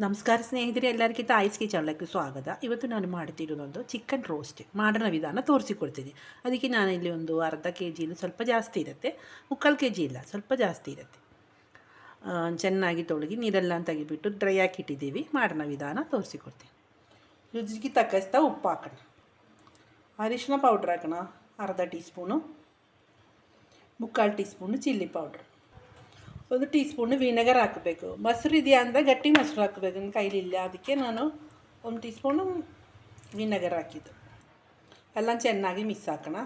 ನಮಸ್ಕಾರ ಸ್ನೇಹಿತರೆ, ಎಲ್ಲರಿಗಿಂತ ಐಸ್ ಕಿಚನ್ಲಕ್ಕೆ ಸ್ವಾಗತ. ಇವತ್ತು ನಾನು ಮಾಡ್ತಿರೋದೊಂದು ಚಿಕನ್ ರೋಸ್ಟ್ ಮಾಡೋಣ ವಿಧಾನ ತೋರಿಸಿಕೊಡ್ತೀನಿ. ಅದಕ್ಕೆ ನಾನು ಇಲ್ಲಿ ಒಂದು ಅರ್ಧ ಕೆ ಜಿಲಿ ಸ್ವಲ್ಪ ಜಾಸ್ತಿ ಇರುತ್ತೆ, ಮುಕ್ಕಾಲು ಕೆ ಜಿ ಇಲ್ಲ, ಸ್ವಲ್ಪ ಜಾಸ್ತಿ ಇರುತ್ತೆ. ಚೆನ್ನಾಗಿ ತೊಳಗಿ ನೀರೆಲ್ಲ ತೆಗಿಬಿಟ್ಟು ಡ್ರೈ ಹಾಕಿಟ್ಟಿದ್ದೀವಿ ಮಾಡೋಣ ವಿಧಾನ ತೋರಿಸಿಕೊಡ್ತೀನಿ. ರುಚಿಗೆ ತಕ್ಕಸ್ತ ಉಪ್ಪು ಹಾಕೋಣ. ಅರಿಶಿನ ಪೌಡ್ರ್ ಹಾಕೋಣ, ಅರ್ಧ ಟೀ ಸ್ಪೂನು ಮುಕ್ಕಾಲು ಟೀ ಸ್ಪೂನು ಚಿಲ್ಲಿ ಪೌಡ್ರ್ ಒಂದು ಟೀ ಸ್ಪೂನು ವಿನೆಗರ್ ಹಾಕಬೇಕು. ಮೊಸರು ಇದೆಯಾ ಅಂದರೆ ಗಟ್ಟಿ ಮೊಸರು ಹಾಕಬೇಕು. ನನ್ನ ಕೈಲಿಲ್ಲ. ಅದಕ್ಕೆ ನಾನು ಒಂದು ಟೀ ಸ್ಪೂನು ವಿನೆಗರ್ ಹಾಕಿದ್ದು. ಎಲ್ಲ ಚೆನ್ನಾಗಿ ಮಿಕ್ಸ್ ಹಾಕೋಣ.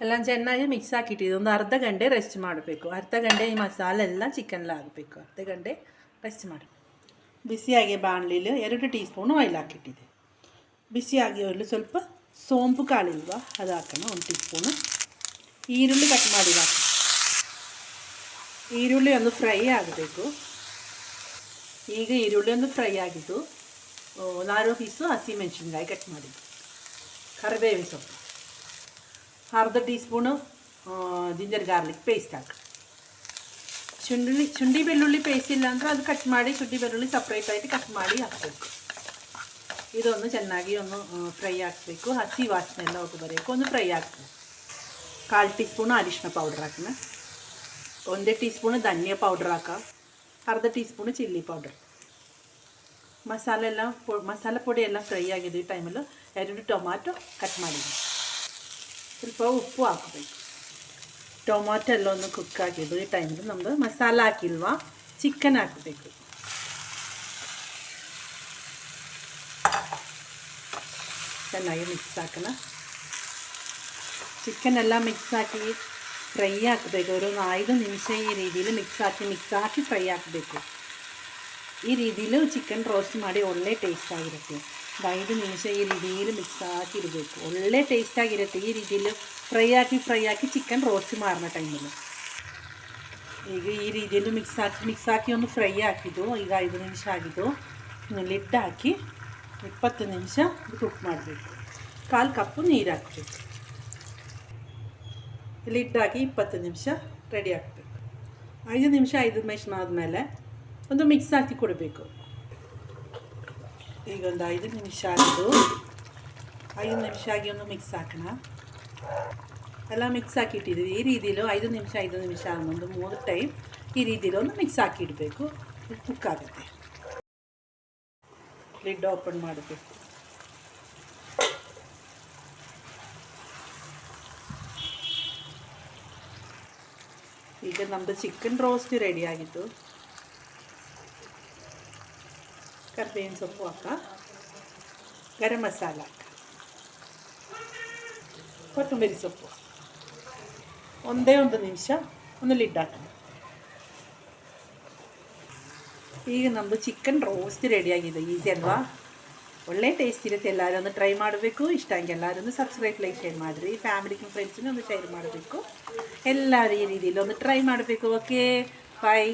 ಎಲ್ಲ ಚೆನ್ನಾಗಿ ಮಿಕ್ಸ್ ಹಾಕಿಟ್ಟಿದ್ದು ಒಂದು ಅರ್ಧ ಗಂಟೆ ರೆಸ್ಟ್ ಮಾಡಬೇಕು. ಅರ್ಧ ಗಂಟೆ ಈ ಮಸಾಲೆ ಎಲ್ಲ ಚಿಕನ್ಲ ಆಗಬೇಕು ಅರ್ಧ ಗಂಟೆ ರೆಸ್ಟ್ ಮಾಡಿ. ಬಿಸಿಯಾಗಿ ಬಾಣಲಿಲಿ ಎರಡು ಟೀ ಸ್ಪೂನು ಆಯಿಲ್ ಹಾಕಿಟ್ಟಿದ್ದೆ. ಬಿಸಿಯಾಗಿ ಆಯಿಲ್ ಸ್ವಲ್ಪ ಸೋಂಪು ಕಾಳಿಲ್ವಾ, ಅದು ಹಾಕೋಣ. ಒಂದು ಟೀ ಸ್ಪೂನು ಈರುಳ್ಳಿ ಕಟ್ ಮಾಡಿ ಹಾಕಿ. ಈರುಳ್ಳಿ ಒಂದು ಫ್ರೈ ಆಗಬೇಕು. ಈಗ ಈರುಳ್ಳಿ ಒಂದು ಫ್ರೈ ಆಗಿದ್ದು ನಾರು ಪೀಸು ಹಸಿಮೆಣಸಿನ್ಕಾಯಿ ಕಟ್ ಮಾಡಿದ್ದು. ಕರಿಬೇವಿನ ಸೊಪ್ಪು. ಅರ್ಧ teaspoon ginger garlic paste ಹಾಕಿ. ಶುಂಠಿ ಶುಂಠಿ ಬೆಳ್ಳುಳ್ಳಿ ಪೇಸ್ಟ್ ಇಲ್ಲ ಅಂದರೆ ಅದು ಕಟ್ ಮಾಡಿ, ಶುಂಠಿ ಬೆಳ್ಳುಳ್ಳಿ ಸಪ್ರೇಟಾಗಿ ಕಟ್ ಮಾಡಿ ಹಾಕಬೇಕು. ಇದೊಂದು ಚೆನ್ನಾಗಿ ಒಂದು ಫ್ರೈ ಹಾಕಬೇಕು ಹಸಿ ವಾಸನೆ ಎಲ್ಲ ಬರಬೇಕು. ಒಂದು ಫ್ರೈ ಹಾಕಬೇಕು ಕಾಲು ಟೀ ಸ್ಪೂನು ಅರಿಶಿನ ಪೌಡ್ರ್ ಹಾಕೋಣ ಒಂದೇ ಟೀ ಸ್ಪೂನು ಧನಿಯಾ ಪೌಡ್ರ್ ಹಾಕ ಅರ್ಧ ಟೀ ಸ್ಪೂನು ಚಿಲ್ಲಿ ಪೌಡ್ರ್ ಮಸಾಲೆ ಎಲ್ಲ ಪೊ ಮಸಾಲೆ ಪುಡಿ ಎಲ್ಲ ಫ್ರೈ ಆಗಿದೆ ಈ ಟೈಮಲ್ಲಿ ಎರಡು ಟೊಮಾಟೊ ಕಟ್ ಮಾಡಿದ್ವಿ ಸ್ವಲ್ಪ ಉಪ್ಪು ಹಾಕಬೇಕು ಟೊಮಾಟೊ ಎಲ್ಲ ಒಂದು ಕುಕ್ ಆಗಿದ್ದು ಈ ಟೈಮಲ್ಲಿ ನಮ್ಮದು ಮಸಾಲ ಹಾಕಿಲ್ವಾ ಚಿಕನ್ ಹಾಕಬೇಕು ಚೆನ್ನಾಗಿ ಮಿಕ್ಸ್ ಹಾಕೋಣ ಚಿಕನ್ ಎಲ್ಲ ಮಿಕ್ಸ್ ಹಾಕಿ ಫ್ರೈ ಹಾಕಬೇಕು. ಒಂದು ಐದು ನಿಮಿಷ ಈ ರೀತಿಲಿ ಮಿಕ್ಸ್ ಹಾಕಿ ಮಿಕ್ಸ್ ಹಾಕಿ ಫ್ರೈ ಹಾಕಬೇಕು. ಈ ರೀತಿಯಲ್ಲಿ ಚಿಕನ್ ರೋಸ್ಟ್ ಮಾಡಿ ಒಳ್ಳೆ ಟೇಸ್ಟ್ ಆಗಿರುತ್ತೆ. ಐದು ನಿಮಿಷ ಈ ರೀತಿಲಿ ಮಿಕ್ಸ್ ಹಾಕಿ ಇಡಬೇಕು. ಒಳ್ಳೆ ಟೇಸ್ಟ್ ಆಗಿರುತ್ತೆ. ಈ ರೀತಿಲಿ ಫ್ರೈ ಹಾಕಿ ಫ್ರೈ ಹಾಕಿ ಚಿಕನ್ ರೋಸ್ಟ್ ಮಾಡೋಣ ಟೈಮಲ್ಲಿ ಈಗ ಈ ರೀತಿಯಲ್ಲಿ ಮಿಕ್ಸ್ ಹಾಕಿ ಮಿಕ್ಸ್ ಹಾಕಿ ಒಂದು ಫ್ರೈ ಹಾಕಿದ್ದು, ಈಗ ಐದು ನಿಮಿಷ ಆಗಿದ್ದು ಲಿಡ್ ಹಾಕಿ ಇಪ್ಪತ್ತು ನಿಮಿಷ ಕುಕ್ ಮಾಡಬೇಕು. ಕಾಲು ಕಪ್ಪು ನೀರು ಹಾಕಬೇಕು. ಲಿಡ್ ಹಾಕಿ ಇಪ್ಪತ್ತು ನಿಮಿಷ ರೆಡಿ ಆಗಬೇಕು. ಐದು ನಿಮಿಷ ಐದು ನಿಮಿಷ ಆದಮೇಲೆ ಒಂದು ಮಿಕ್ಸ್ ಹಾಕಿ ಕೊಡಬೇಕು. ಈಗ ಒಂದು ಐದು ನಿಮಿಷ ಆಯಿತು. ಐದು ನಿಮಿಷ ಆಗಿ ಒಂದು ಮಿಕ್ಸ್ ಹಾಕೋಣ. ಎಲ್ಲ ಮಿಕ್ಸ್ ಹಾಕಿಟ್ಟಿದ್ದೀವಿ ಈ ರೀತಿಲಿ ಐದು ನಿಮಿಷ ಐದು ನಿಮಿಷ ಒಂದು ಮೂರು ಟೈಮ್ ಈ ರೀತಿಲಿ ಒಂದು ಮಿಕ್ಸ್ ಹಾಕಿಡಬೇಕು ಕುಕ್ ಆಗುತ್ತೆ. ಲಿಡ್ ಓಪನ್ ಮಾಡಬೇಕು ಈಗ ನಮ್ಮದು ಚಿಕನ್ ರೋಸ್ಟ್ ರೆಡಿ ಆಗಿತ್ತು. ಕರ್ಬೇವಿನ ಸೊಪ್ಪು ಹಾಕ. ಗರಂ ಮಸಾಲ ಹಾಕ. ಕೊತ್ತಂಬರಿ ಸೊಪ್ಪು. ಒಂದೇ ಒಂದು ನಿಮಿಷ ಒಂದು ಲಿಡ್ ಹಾಕೋಣ. ಈಗ ನಮ್ಮದು ಚಿಕನ್ ರೋಸ್ಟ್ ರೆಡಿ ಆಗಿದೆ. ಈಸಿ ಅಲ್ವಾ? ಒಳ್ಳೆ ಟೇಸ್ಟ್ ಇರುತ್ತೆ. ಎಲ್ಲರೂ ಒಂದು ಟ್ರೈ ಮಾಡಬೇಕು. ಇಷ್ಟ ಹಂಗೆ ಎಲ್ಲರೂ ಸಬ್ಸ್ಕ್ರೈಬ್ ಲೈಕ್ ಶೇರ್ ಮಾಡಿರಿ. ಫ್ಯಾಮಿಲಿಗೂ ಫ್ರೆಂಡ್ಸ್ನೂ ಒಂದು ಶೇರ್ ಮಾಡಬೇಕು. ಎಲ್ಲರೂ ಈ ರೀತಿಯಲ್ಲಿ ಒಂದು ಟ್ರೈ ಮಾಡಬೇಕು. Okay bye